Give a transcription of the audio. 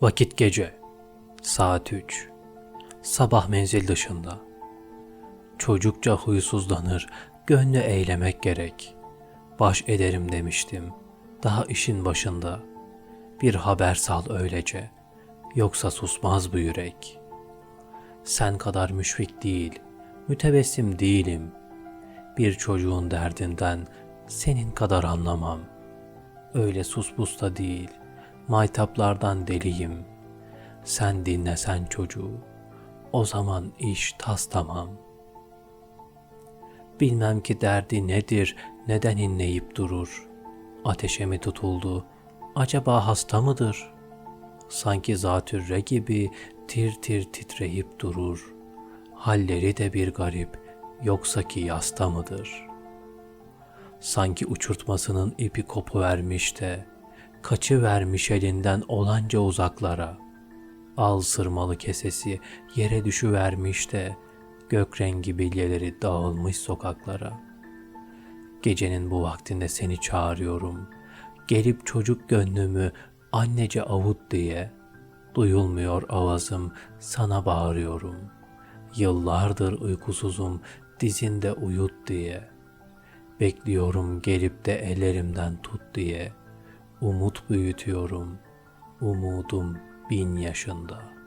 Vakit gece. Saat 3. Sabah menzil dışında. Çocukça huysuzlanır, gönlü eylemek gerek. Baş ederim demiştim. Daha işin başında. Bir haber sal öylece. Yoksa susmaz bu yürek. Sen kadar müşfik değil, mütebessim değilim. Bir çocuğun derdinden senin kadar anlamam. Öyle sus da değil, maytaplardan deliyim. Sen dinlesen çocuğu, o zaman iş tas tamam. Bilmem ki derdi nedir, neden inleyip durur. Ateşe mi tutuldu, acaba hasta mıdır? Sanki zatürre gibi tir tir titreyip durur. Halleri de bir garip, yoksa ki yasta mıdır?'' Sanki uçurtmasının ipi kopuvermiş de, kaçı vermiş elinden olanca uzaklara. Al sırmalı kesesi yere düşüvermiş de, gök rengi bilyeleri dağılmış sokaklara. Gecenin bu vaktinde seni çağırıyorum. Gelip çocuk gönlümü annece avut diye. Duyulmuyor avazım, sana bağırıyorum. Yıllardır uykusuzum, dizinde uyut diye.'' Bekliyorum gelip de ellerimden tut diye. Umut büyütüyorum. Umudum bin yaşında.''